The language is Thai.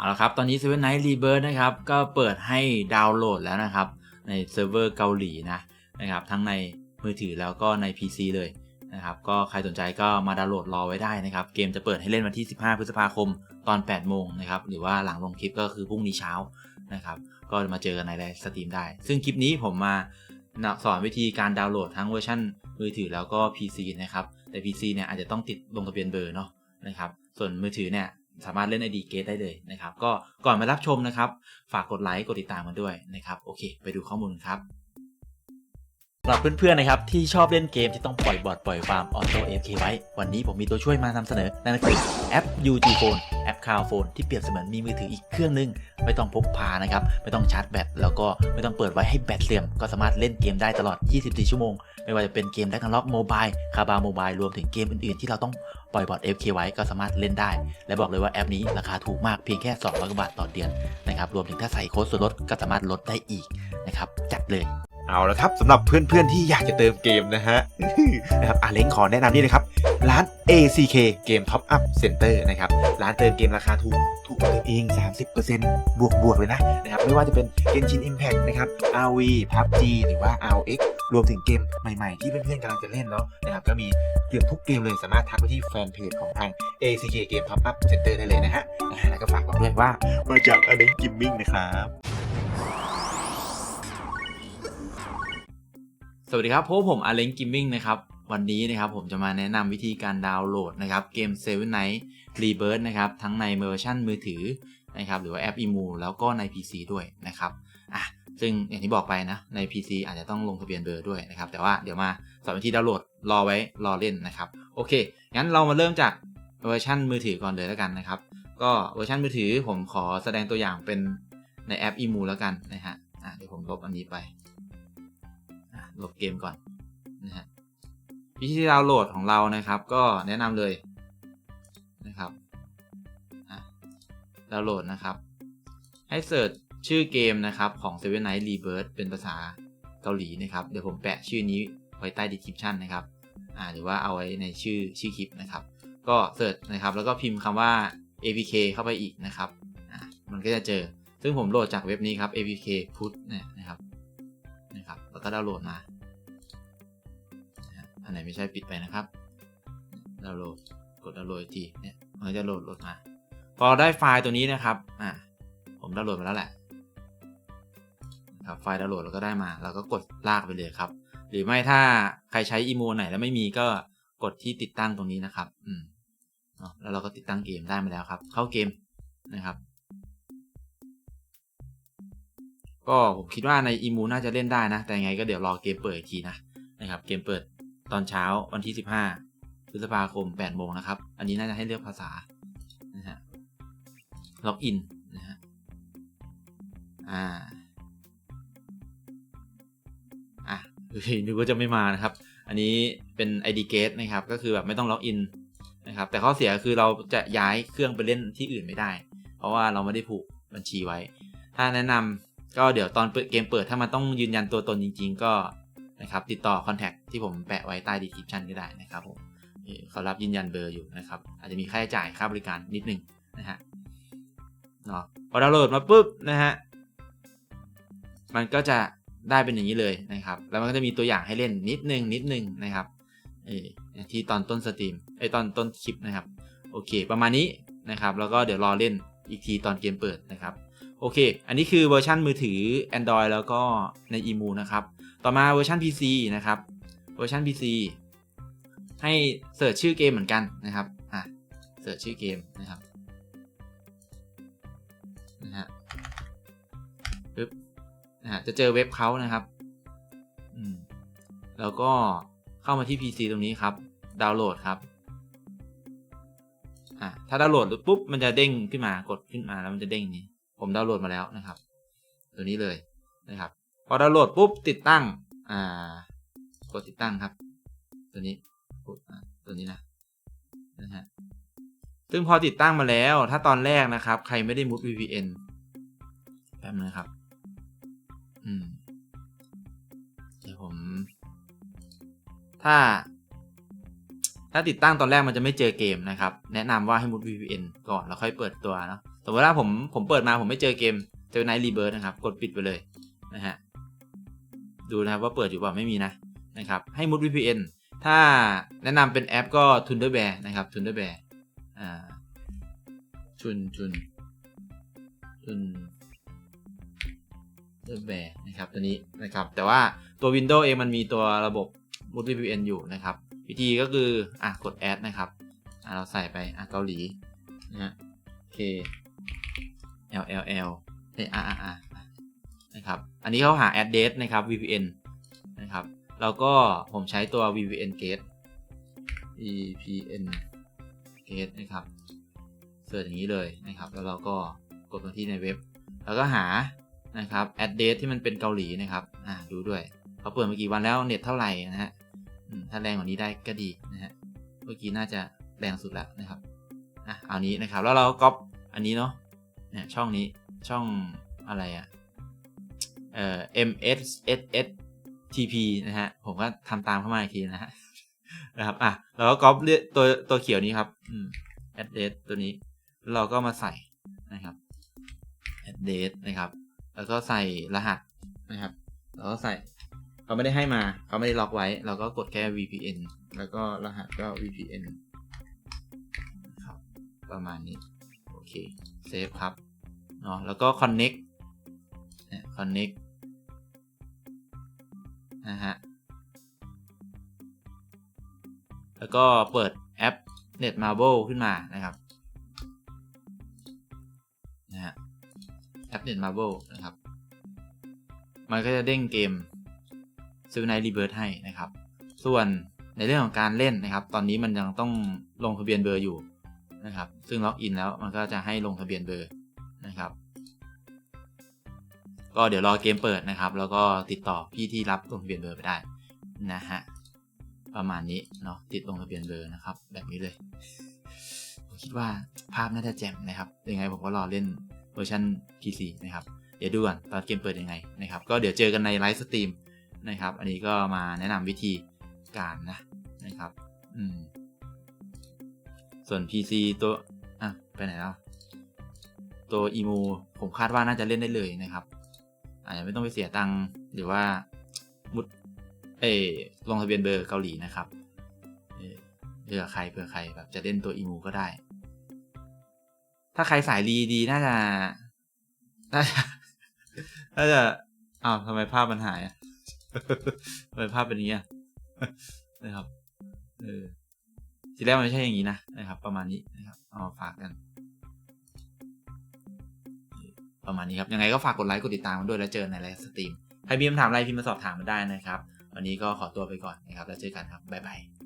เอาละครับ ตอนนี้ Seven Night Rebirth นะครับ ก็เปิดให้ดาวน์โหลดแล้วนะครับ ในเซิร์ฟเวอร์เกาหลีนะนะครับ ทั้งในมือถือแล้วก็ใน PC เลยนะครับ ก็ใครสนใจก็มาดาวน์โหลดรอไว้ได้นะครับ เกมจะเปิดให้เล่นวันที่ 15 พฤษภาคมตอน 8 โมงนะครับ หรือว่าหลังลงคลิปก็คือพรุ่งนี้เช้านะครับ ก็มาเจอกันในไลฟ์สตรีมได้ ซึ่งคลิปนี้ผมมาสอนวิธีการดาวน์โหลดทั้งเวอร์ชันมือถือแล้วก็ PC นะครับ แต่ PC เนี่ยอาจจะต้องติดลงทะเบียนเบอร์เนาะนะครับ ส่วนมือถือเนี่ย สามารถเล่น ID Gate ได้เลยนะครับ ก็ก่อนมารับชมนะครับ ฝากกดไลค์กดติดตามกันด้วยนะครับ โอเค ไปดูข้อมูลครับสำหรับเพื่อนๆนะครับที่ชอบเล่นเกมที่ต้องปล่อยบอทปล่อยฟาร์มออโต้เอฟเคไว้ วันนี้ผมมีตัวช่วยมานำเสนอ นั่นก็คือแอป UG Phone แอป Cloud Phone ที่เปรียบเสมือนมีมือถืออีกเครื่องนึง ไม่ต้องพกพานะครับ ไม่ต้องชาร์จแบตแล้วก็ไม่ต้องเปิดไว้ให้แบตเสื่อมก็สามารถเล่นเกมได้ตลอด 24 ชั่วโมง ไม่ว่าจะเป็นเกมแ a ก n ล็อกโมบายคาบาโมบายรวมถึงเกมอื่นๆ ที่เราต้องปล่อยบอท FK ไว้ก็สามารถเล่นได้ และบอกเลยว่าแอปนี้ราคาถูกมากเพียงแค่ 200กว่าบาทต่อเดือนนะครับรวมถึงถ้าใส่โค้ดส่วนลดก็สามารถลดได้อีกนะครับจัดเลยเอาละครับสำหรับเพื่อนๆที่อยากจะเติมเกมนะฮะนะครับอาเล้งขอแนะนำนี่เลยครับ ร้าน ACK เกม Top Up Center นะครับ ร้านเติมเกมราคาถูก ถูกกว่าเอง 30%บวกบวกๆเลยนะนะครับ ไม่ว่าจะเป็น Genshin Impact นะครับ RV PUBG หรือว่า RX รวมถึงเกมใหม่ๆ ที่เพื่อนๆกำลังจะเล่นเนาะนะครับก็มีเกือบทุกเกมเลยสามารถทักไปที่แฟนเพจของทาง ACK เกม Top Up Center ได้เลยนะฮะอ่าแล้วก็ฝากบอกด้วยว่ามาจากอเล้งกิมมิ่งนะครับสวัสดีครับพผมอเล้งกิมมิ่งนะครับ วันนี้นะครับผมจะมาแนะนำวิธีการดาวน์โหลดนะครับเกม Seven Night Rebirth นะครับ ทั้งในเวอร์ชันมือถือนะครับหรือว่าแอป Emu แล้วก็ใน PC ด้วยนะครับ ซึ่งอย่างที่บอกไปนะ ใน PC อาจจะต้องลงทะเบียนเบอร์ด้วยนะครับ แต่ว่าเดี๋ยวมาสอนวิธีดาวน์โหลดรอไว้รอเล่นนะครับ โอเค งั้นเรามาเริ่มจากเวอร์ชันมือถือก่อนเลยแล้วกันนะครับ ก็เวอร์ชันมือถือผมขอแสดงตัวอย่างเป็นในแอป Emu แล้วกันนะฮะอะเดี๋ยวผมลบอันนี้ไปลบเกมก่อนนะฮะวิธีดาวน์โหลดของเรานะครับ ก็แนะนำเลยนะครับดาวน์โหลดนะครับ ให้เสิร์ช ชื่อเกมนะครับของ Seven Night Rebirth เป็นภาษาเกาหลีนะครับ เดี๋ยวผมแปะชื่อนี้ไว้ใต้ description นะครับอ่าหรือว่าเอาไว้ในชื่อชื่อคลิปนะครับ ก็เสิร์ชนะครับแล้วก็พิมพ์คำว่า apk เข้าไปอีกนะครับอ่ามันก็จะเจอ ซึ่งผมโหลดจากเว็บนี้ครับ apk put เนี่ยนะครับนะครับ แล้วก็ดาวน์โหลดมา อันไหนไม่ใช่ปิดไปนะครับดาวน์โหลดกดดาวน์โหลดทีเนี่ยมันจะโหลดโหลดมา พอได้ไฟล์ตัวนี้นะครับอ่าผมดาวน์โหลดมาแล้วแหละ ครับไฟล์ดาวน์โหลดเราก็ได้มาเราก็กดลากไปเลยครับ หรือไม่ถ้าใครใช้อีโมไหนแล้วไม่มีก็กดที่ติดตั้งตรงนี้นะครับ อืมแล้วเราก็ติดตั้งเกมได้มาแล้วครับ เข้าเกมนะครับ ก็ผมคิดว่าในอีมูน่าจะเล่นได้นะ แต่ยังไงก็เดี๋ยวรอเกมเปิดอีกทีนะนะครับ เกมเปิดตอนเช้าวันที่ 15พฤษภาคม8โมงนะครับ อันนี้น่าจะให้เลือกภาษานะฮะล็อกอินนะฮะอ่า เฮ้ยนึกว่าจะไม่มานะครับ อันนี้เป็น ID Gate นะครับ ก็คือแบบไม่ต้องล็อกอินนะครับ แต่ข้อเสียคือเราจะย้ายเครื่องไปเล่นที่อื่นไม่ได้ เพราะว่าเราไม่ได้ผูกบัญชีไว้ ถ้าแนะนำก็เดี๋ยวตอนเปิดเกมเปิดถ้ามันต้องยืนยันตัวตนจริง ๆ ก็นะครับติดต่อคอนแทคที่ผมแปะไว้ใต้ดีคริปชันก็ได้นะครับผมเขารับยืนยันเบอร์อยู่นะครับ อาจจะมีค่าใช้จ่ายค่าบริการนิดนึงนะฮะเนาะพอดาวน์โหลดมาปุ๊บนะฮะมันก็จะ ได้เป็นอย่างนี้เลยนะครับ แล้วมันก็จะมีตัวอย่างให้เล่นนิดนึงนิดนึงนะครับเออที่ตอนต้นสตรีมไอตอนต้นคลิปนะครับ โอเค ประมาณนี้นะครับ แล้วก็เดี๋ยวรอเล่นอีกทีตอนเกมเปิดนะครับ โอเค อันนี้คือเวอร์ชันมือถือ Android แล้วก็ใน EMU นะครับ ต่อมาเวอร์ชัน PC นะครับ เวอร์ชัน PC ให้เสิร์ชชื่อเกมเหมือนกันนะครับ อะ เสิร์ชชื่อเกมนะครับ นะฮะปึ๊บ นะฮะจะเจอเว็บเขานะครับแล้วก็เข้ามาที่ PC ตรงนี้ครับ ดาวน์โหลดครับถ้าดาวน์โหลดปุ๊บมันจะเด้งขึ้นมากดขึ้นมาแล้วมันจะเด้งนี้ ผมดาวน์โหลดมาแล้วนะครับ ตัวนี้เลยนะครับ พอดาวน์โหลดปุ๊บติดตั้งอ่ากดติดตั้งครับ ตัวนี้ตัวนี้นะนะฮะซึ่งพอติดตั้งมาแล้ว ถ้าตอนแรกนะครับ ใครไม่ได้มุด VPN แป๊บนึงนะครับ อืมเดี๋ยวผม ถ้า ถ้าติดตั้งตอนแรกมันจะไม่เจอเกมนะครับ แนะนำว่าให้มุด VPN ก่อนแล้วค่อยเปิดตัวเนาะสมมติว่าผมผมเปิดมาผมไม่เจอเกมเจอไนท์รีเบิร์นะครับ กดปิดไปเลยนะฮะดูนะครับว่าเปิดอยู่เปล่าไม่มีนะนะครับ ให้มุด VPN ถ้าแนะนำเป็นแอปก็ Thunderbird นะครับ Thunderbird อ่าชุนชุนชุน Thunderbird นะครับตัวนี้นะครับ แต่ว่าตัว Windows เองมันมีตัวระบบมุด VPN อยู่นะครับ วิธีก็คืออะกด add นะครับอะเราใส่ไปอะเกาหลีนะฮะ K L L L เอ R R R นะครับ อันนี้เขาหา address นะครับ VPN นะครับ แล้วก็ผมใช้ตัว VPN Gate VPN Gate นะครับเสิร์ชอย่างนี้เลยนะครับ แล้วเราก็กดมาที่ในเว็บ แล้วก็หา นะครับ address ที่มันเป็นเกาหลีนะครับ อ่าดูด้วยเขาเปิดมากี่วันแล้วเน็ตเท่าไหร่นะฮะถ้าแรงกว่านี้ได้ก็ดีนะฮะเมื่อกี้น่าจะแรงสุดแล้วนะครับอะเอานี้นะครับแล้วเราก็ก๊อปอันนี้เนาะเนี่ยช่องนี้ช่องอะไรอะ่ะเอ่อ M S S S T P นะฮะผมก็ทำตามเข้ามาอีกทีนะฮะนะครับอะเราก็ก๊อปเรียตัวตัวเขียวนี้ครับอืม address ตัวนี้แล้วเราก็มาใส่นะครับ address นะครับ แล้วก็ใส่รหัสนะครับ แล้วก็ใส่เขาไม่ได้ให้มาเขาไม่ได้ล็อกไว้ เราก็กดแค่ VPN แล้วก็รหัสก็ VPN ครับประมาณนี้ โอเคเซฟครับเนาะแล้วก็ connect เนี่ย connect นะฮะแล้วก็เปิดแอป Netmarble ขึ้นมานะครับ แอป Netmarble นะครับ มันก็จะเด้งเกมซิลไนรีเบิร์ให้นะครับ ส่วนในเรื่องของการเล่นนะครับ ตอนนี้มันยังต้องลงทะเบียนเบอร์อยู่นะครับ ซึ่งล็อกอินแล้วมันก็จะให้ลงทะเบียนเบอร์นะครับ ก็เดี๋ยวรอเกมเปิดนะครับ แล้วก็ติดต่อพี่ที่รับลงทะเบียนเบอร์ไปได้นะฮะประมาณนี้เนาะติดลงทะเบียนเบอร์นะครับ แบบนี้เลย ผมคิดว่าภาพน่าจะแจ่มนะครับยังไงผมก็รอเล่น เวอร์ชัน PC นะครับ เดี๋ยวดูก่อนตอนเกมเปิดยังไงนะครับ ก็เดี๋ยวเจอกันในไลฟ์สตรีมนะครับ อันนี้ก็มาแนะนำวิธีการนะนะครับอืมส่วน PC ตัว อะ ไปไหนแล้ว ตัวอีมูผมคาดว่าน่าจะเล่นได้เลยนะครับ อาจจะไม่ต้องไปเสียตังค์หรือว่ามุดเออลงทะเบียนเบอร์เกาหลีนะครับเออเผื่อใครเผื่อใครแบบจะเล่นตัวอีมูก็ได้ ถ้าใครสายรีดีน่าจะน่าจะน่าจะอ้าวทำไมภาพมันหายอะทำไมภาพเป็นอย่างนี้อะนะครับเออทีแรกมันไม่ใช่อย่างนี้นะนะครับ ประมาณนี้นะครับเอามาฝากกันประมาณนี้ครับ ยังไงก็ฝากกดไลค์กดติดตามกันด้วยแล้วเจอในไลฟ์สตรีม ใครมีคำถามอะไรพิมพ์มาสอบถามมาได้นะครับ วันนี้ก็ขอตัวไปก่อนนะครับ แล้วเจอกันครับ บ๊ายบาย